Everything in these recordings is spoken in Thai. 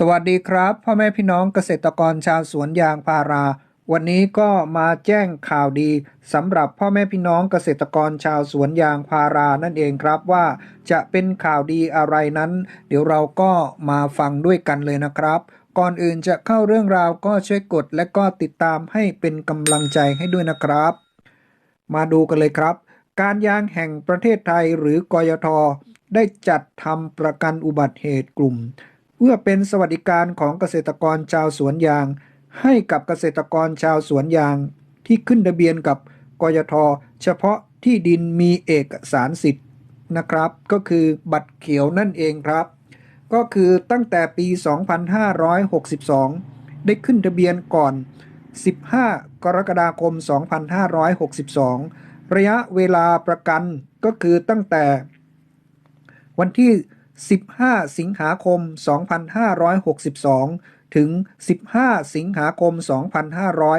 สวัสดีครับพ่อแม่พี่น้องเกษตรกรชาวสวนยางพารา วันนี้ก็มาแจ้งข่าวดีสำหรับพ่อแม่พี่น้องเกษตรกรชาวสวนยางพารานั่นเองครับว่าจะเป็นข่าวดีอะไรนั้น เดี๋ยวเราก็มาฟังด้วยกันเลยนะครับ ก่อนอื่นจะเข้าเรื่องราวก็ช่วยกดและก็ติดตามให้เป็นกำลังใจให้ด้วยนะครับ มาดูกันเลยครับ การยางแห่งประเทศไทยหรือกยทได้จัดทำประกันอุบัติเหตุกลุ่ม เพื่อเป็นสวัสดิการของเกษตรกรชาวสวนยาง ให้กับเกษตรกรชาวสวนยาง ที่ขึ้นทะเบียนกับกยทเฉพาะที่ดินมีเอกสารสิทธิ์นะครับ ก็คือบัตรเขียวนั่นเองครับ ก็คือตั้งแต่ปี 2562 ได้ขึ้นทะเบียนก่อน 15 กรกฎาคม 2562 ระยะเวลาประกันก็คือตั้งแต่วันที่ 15 สิงหาคม 2562 ถึง 15 สิงหาคม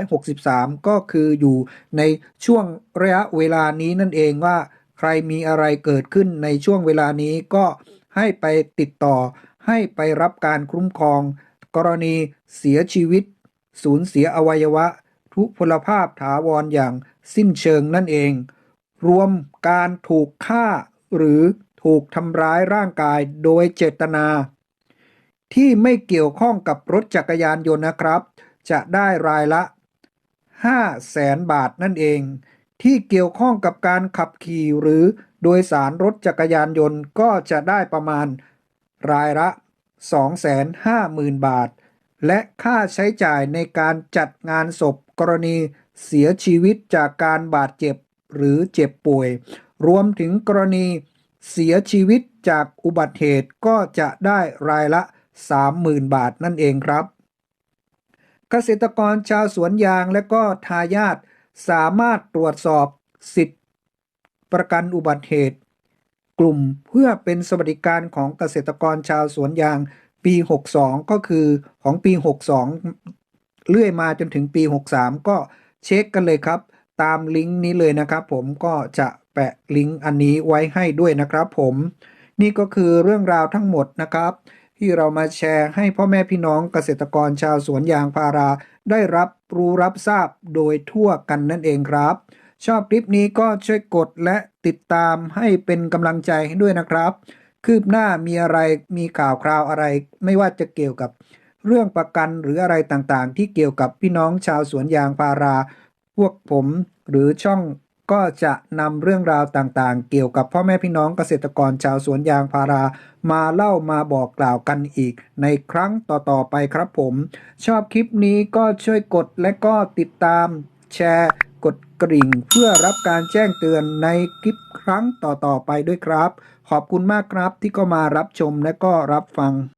2563 ก็คืออยู่ในช่วงระยะเวลานี้นั่นเองว่า ใครมีอะไรเกิดขึ้นในช่วงเวลานี้ก็ให้ไปติดต่อ ให้ไปรับการคุ้มครอง กรณีเสียชีวิต สูญเสียอวัยวะ ทุพพลภาพถาวรอย่างสิ้นเชิงนั่นเอง รวมการถูกฆ่าหรือ ถูกทำร้ายร่างกายโดยเจตนา ที่ไม่เกี่ยวข้องกับรถจักรยานยนต์นะครับ จะได้รายละ5แสนบาทนั่นเอง ที่เกี่ยวข้องกับการขับขี่หรือโดยสารรถจักรยานยนต์ก็จะได้ประมาณรายละ 250,000 บาท และค่าใช้จ่ายในการจัดงานศพกรณีเสียชีวิตจากการบาดเจ็บหรือเจ็บป่วย รวมถึงกรณี เสียชีวิตจากอุบัติเหตุก็จะได้รายละ 30,000 บาทนั่นเองครับ เกษตรกรชาวสวนยางและก็ทายาทสามารถตรวจสอบสิทธิประกันอุบัติเหตุ กลุ่มเพื่อเป็นสวัสดิการของเกษตรกรชาวสวนยางปี 62 ก็คือของปี 62 เลื่อยมาจนถึงปี 63 ก็เช็คกันเลยครับ ตามลิงก์นี้เลยนะครับผมก็จะ ปะลิงก์อันนี้ไว้ให้ด้วยนะครับผม นี่ก็คือเรื่องราวทั้งหมดนะครับ ที่เรามาแชร์ให้พ่อแม่พี่น้องเกษตรกรชาวสวนยางพารา ได้รับรู้รับทราบโดยทั่วกันนั่นเองครับ ชอบคลิปนี้ก็ช่วยกดและติดตามให้เป็นกำลังใจให้ด้วยนะครับ คืบหน้ามีอะไรมีข่าวคราวอะไร ไม่ว่าจะเกี่ยวกับเรื่องประกันหรืออะไรต่างๆ ที่เกี่ยวกับพี่น้องชาวสวนยางพารา พวกผมหรือช่อง ก็จะนำเรื่องราวต่างๆ เกี่ยวกับพ่อแม่พี่น้องเกษตรกรชาวสวนยางพารา มาเล่ามาบอกกล่าวกันอีก ในครั้งต่อๆไปครับผม ชอบคลิปนี้ก็ช่วยกดและก็ติดตามแชร์ กดกริ่ง เพื่อรับการแจ้งเตือนในคลิปครั้งต่อๆไปด้วยครับ ขอบคุณมากครับที่ก็มารับชมและก็รับฟัง